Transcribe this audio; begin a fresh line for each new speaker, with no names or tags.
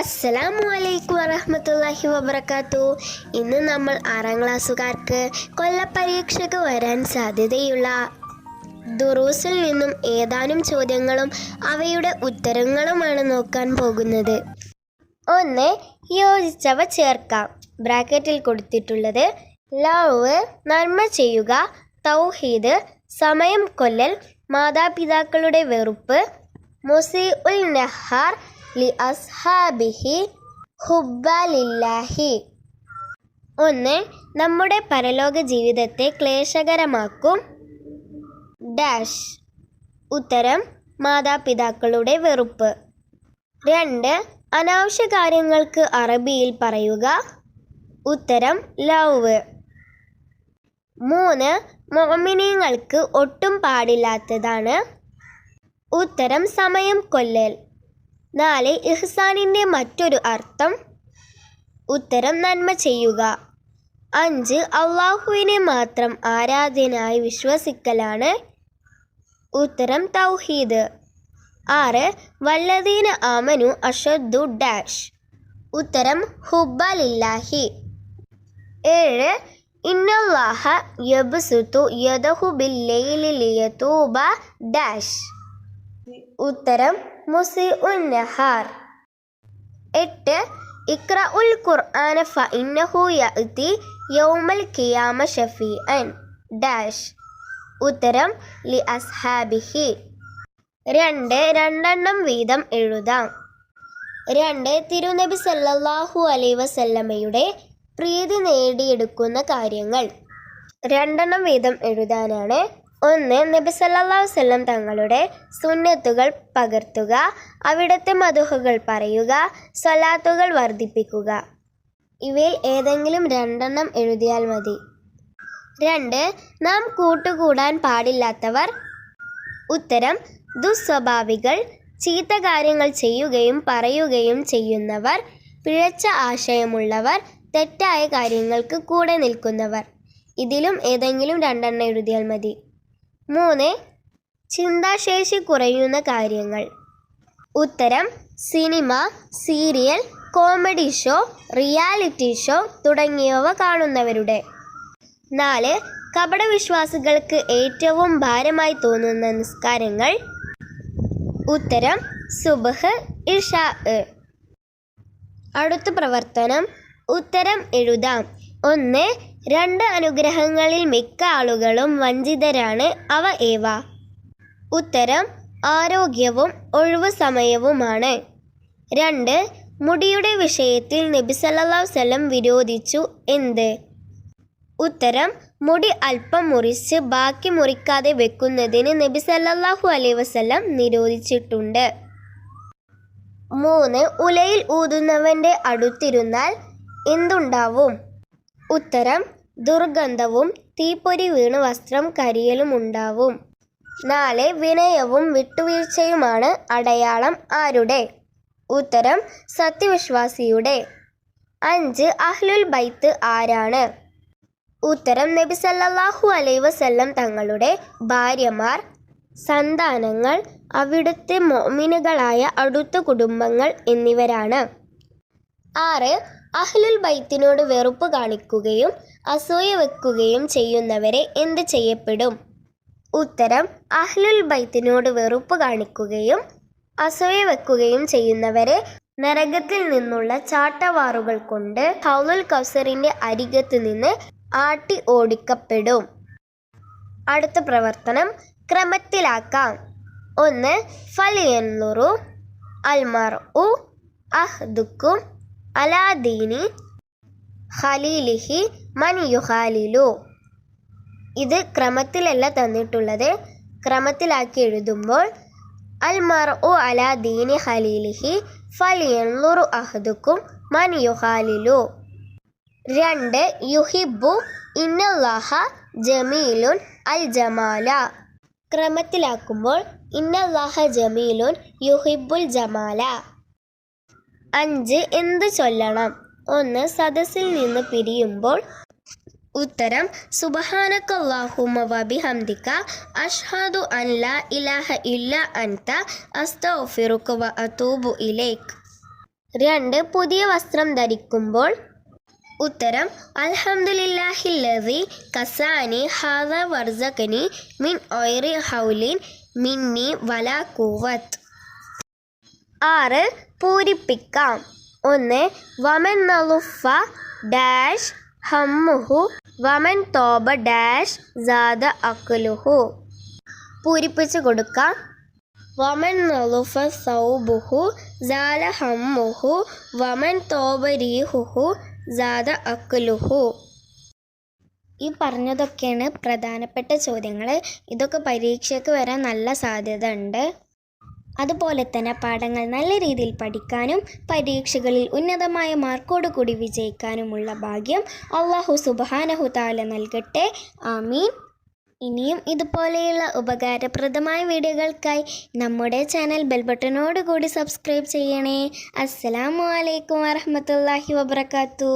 അസ്സലാമു അലൈക്കും വറഹമത്തല്ലാഹി വബർക്കാത്തു ഇന്ന് നമ്മൾ ആറാം ക്ലാസ്സുകാർക്ക് കൊല്ലപ്പരീക്ഷയ്ക്ക് വരാൻ സാധ്യതയുള്ള ദുറൂസിൽ നിന്നും ഏതാനും ചോദ്യങ്ങളും അവയുടെ ഉത്തരങ്ങളുമാണ് നോക്കാൻ പോകുന്നത്. ഒന്ന് യോജിച്ചവ ചേർക്കാം. ബ്രാക്കറ്റിൽ കൊടുത്തിട്ടുള്ളത് ലവ് നന്മ ചെയ്യുക തൗഹീദ് സമയം കൊല്ലൽ മാതാപിതാക്കളുടെ വെറുപ്പ് മുസി ഉൽ നഹാർ ലി അസ്ഹാബിഹി ഹുബലില്ലാഹി ഒന്ന് നമ്മുടെ പരലോക ജീവിതത്തെ ക്ലേശകരമാക്കും. ഡാഷ് ഉത്തരം മാതാപിതാക്കളുടെ വെറുപ്പ്. രണ്ട് അനാവശ്യ കാര്യങ്ങൾക്ക് അറബിയിൽ പറയുക. ഉത്തരം ലവ്. മൂന്ന് മോമിനിയങ്ങൾക്ക് ഒട്ടും പാടില്ലാത്തതാണ്. ഉത്തരം സമയം കൊല്ലൽ. നാല് ഇഹ്സാനിന്റെ മറ്റൊരു അർത്ഥം ഉത്തരം നന്മ ചെയ്യുക. അഞ്ച് അള്ളാഹുവിനെ മാത്രം ആരാധനായി വിശ്വസിക്കലാണ്. ഉത്തരം തൗഹീദ്. ആറ് വല്ലദീന ആമനു അഷദ്ദു ഡാഷ്. ഉത്തരം ഹുബലില്ലാഹി ഏഴ് ഇന്നല്ലാഹ യബ്സുതു യദഹു ബില്ലൈലി ലിയതൂബ ഡാഷ്. ഉത്തരം മുസി ഉൻ നഹാർ. എട്ട് ഇക്ര ഉൽ ഖുർആന ഫ ഇന്നഹു യഅതി യൗമൽ ഖിയാമ ഷഫീഅൻ ഡാഷ്. ഉത്തരം ലി അസ്ഹാബിഹി. രണ്ട് രണ്ടെണ്ണം വീതം എഴുതാം. രണ്ട് തിരുനബി സല്ലല്ലാഹു അലൈഹി വസല്ലമയുടെ പ്രീതി നേടിയെടുക്കുന്ന കാര്യങ്ങൾ. രണ്ടെണ്ണം വീതം എഴുതാനാണ് ഒന്ന് നബി സല്ലല്ലാഹു വസല്ലം തങ്ങളുടെ സുന്നത്തുകൾ പകർത്തുക അവിടുത്തെ മധുഹകൾ പറയുക സ്വലാത്തുകൾ വർദ്ധിപ്പിക്കുക. ഇവയിൽ ഏതെങ്കിലും രണ്ടെണ്ണം എഴുതിയാൽ മതി. രണ്ട് നാം കൂട്ടുകൂടാൻ പാടില്ലാത്തവർ. ഉത്തരം ദുസ്വഭാവികൾ ചീത്ത കാര്യങ്ങൾ ചെയ്യുകയും പറയുകയും ചെയ്യുന്നവർ പിഴച്ച ആശയമുള്ളവർ തെറ്റായ കാര്യങ്ങൾക്ക് കൂടെ നിൽക്കുന്നവർ. ഇതിലും ഏതെങ്കിലും രണ്ടെണ്ണം എഴുതിയാൽ മതി. മൂന്ന്. ചിന്താശേഷി കുറയുന്ന കാര്യങ്ങൾ. ഉത്തരം cinema serial comedy show reality show തുടങ്ങിയവ കാണുന്നവരുടെ. നാല്. കപടവിശ്വാസികൾക്ക് ഏറ്റവും ഭാരമായി തോന്നുന്ന നിസ്കാരങ്ങൾ. ഉത്തരം സുബഹ് ഇഷ. അടുത്ത പ്രവർത്തനം ഉത്തരം എഴുതാം. ഒന്ന് രണ്ട് അനുഗ്രഹങ്ങളിൽ മിക്ക ആളുകളും വഞ്ചിതരാണ്. അവ ഏവ? ഉത്തരം ആരോഗ്യവും ഒഴിവു സമയവുമാണ്. രണ്ട് മുടിയുടെ വിഷയത്തിൽ നബി സല്ലല്ലാഹു വിരോധിച്ചു. എന്ത്? ഉത്തരം മുടി അല്പം മുറിച്ച് ബാക്കി മുറിക്കാതെ വെക്കുന്നതിന് നബി സല്ലല്ലാഹു അലൈഹി വസല്ലം നിരോധിച്ചിട്ടുണ്ട്. മൂന്ന് ഉലയിൽ ഊതുന്നവന്റെ അടുത്തിരുന്നാൽ എന്തുണ്ടാവും? ഉത്തരം ദുർഗന്ധവും തീപ്പൊരി വീണ് വസ്ത്രം കരിയലും ഉണ്ടാവും. നാല് വിനയവും വിട്ടുവീഴ്ചയുമാണ് അടയാളം ആരുടെ? ഉത്തരം സത്യവിശ്വാസിയുടെ. അഞ്ച് അഹ്ലുൽ ബൈത്ത് ആരാണ്? ഉത്തരം നബി സല്ലല്ലാഹു അലൈഹി വസല്ലം തങ്ങളുടെ ഭാര്യമാർ സന്താനങ്ങൾ അവിടുത്തെ മോമിനുകളായ അടുത്ത കുടുംബങ്ങൾ എന്നിവരാണ്. ആറ് അഹ്ലുൽ ബൈത്തിനോട് വെറുപ്പ് കാണിക്കുകയും അസൂയ വെക്കുകയും ചെയ്യുന്നവരെ എന്ത് ചെയ്യപ്പെടും? ഉത്തരം അഹ്ലുൽ ബൈത്തിനോട് വെറുപ്പ് കാണിക്കുകയും അസൂയ വെക്കുകയും ചെയ്യുന്നവരെ നരകത്തിൽ നിന്നുള്ള ചാട്ടവാറുകൾ കൊണ്ട് ഹൗലുൽ കൗസറിന്റെ അരികത്ത് നിന്ന് ആട്ടി ഓടിക്കപ്പെടും. അടുത്ത പ്രവർത്തനം ക്രമത്തിലാക്കാം. ഒന്ന് ഫലിയൻലുറു അൽമർ ഉ അഹ്ദുക്കും അലാദീനി ഖലീലിഹി മൻ യുഹാലിലു ഇത് ക്രമത്തിലല്ല തന്നിട്ടുള്ളത്. ക്രമത്തിലാക്കി എഴുതുമ്പോൾ അൽ മർഉ അലാ ദീനി ഖലീലിഹി ഫലിയൻലുറു അഹദുക്കും മൻ യുഹാലിലു രണ്ട് യുഹിബു ഇന്നല്ലാഹ ജമീലുൻ അൽ ജമാല. ക്രമത്തിലാക്കുമ്പോൾ ഇന്നല്ലാഹ ജമീലുൻ യുഹിബുൽ ജമാല. അഞ്ച് എന്ത് ചൊല്ലണം? ഒന്ന് സദസ്സിൽ നിന്ന് പിരിയുമ്പോൾ ഉത്തരം സുബഹാനക്കല്ലാഹുമ്മ വബിഹംദിക അഷ്ഹദു അൻ ലാ ഇലാഹ ഇല്ല അൻത അസ്തഗ്ഫിറുക വ അതൂബു ഇലൈക്. രണ്ട് പുതിയ വസ്ത്രം ധരിക്കുമ്പോൾ ഉത്തരം അൽഹംദുലില്ലാഹില്ലതി കസാനി ഹാദ വർസകനി മിൻ ഒയറി ഹൗലിൻ മിന്നി വലാ കൂവത്ത്. ആറ് പൂരിപ്പിക്കാം. ഒന്ന് വമൻ നലുഫ ഡാഷ് ഹമ്മുഹു വമൻ തോബ ഡാഷ് ജാദ അക്കുലുഹു പൂരിപ്പിച്ച് കൊടുക്കാം. വമൻ നലുഫ സൗബുഹു ജാല ഹമ്മുഹു വമൻ തോബ റീഹുഹു ജാദ അക്കുലുഹു ഈ പറഞ്ഞതൊക്കെയാണ് പ്രധാനപ്പെട്ട ചോദ്യങ്ങൾ ഇതൊക്കെ പരീക്ഷയ്ക്ക് വരാൻ നല്ല സാധ്യത ഉണ്ട്. അതുപോലെ തന്നെ പാഠങ്ങൾ നല്ല രീതിയിൽ പഠിക്കാനും പരീക്ഷകളിൽ ഉന്നതമായ മാർക്കോട് കൂടി വിജയിക്കാനുമുള്ള ഭാഗ്യം അള്ളാഹു സുബാനഹു താല നൽകട്ടെ. ആമീൻ. ഇനിയും ഇതുപോലെയുള്ള ഉപകാരപ്രദമായ വീഡിയോകൾക്കായി നമ്മുടെ ചാനൽ ബെൽബട്ടനോട് കൂടി സബ്സ്ക്രൈബ് ചെയ്യണേ. അസ്സലാമു അലൈക്കും വറഹമത്തല്ലാഹി വബർക്കാത്തു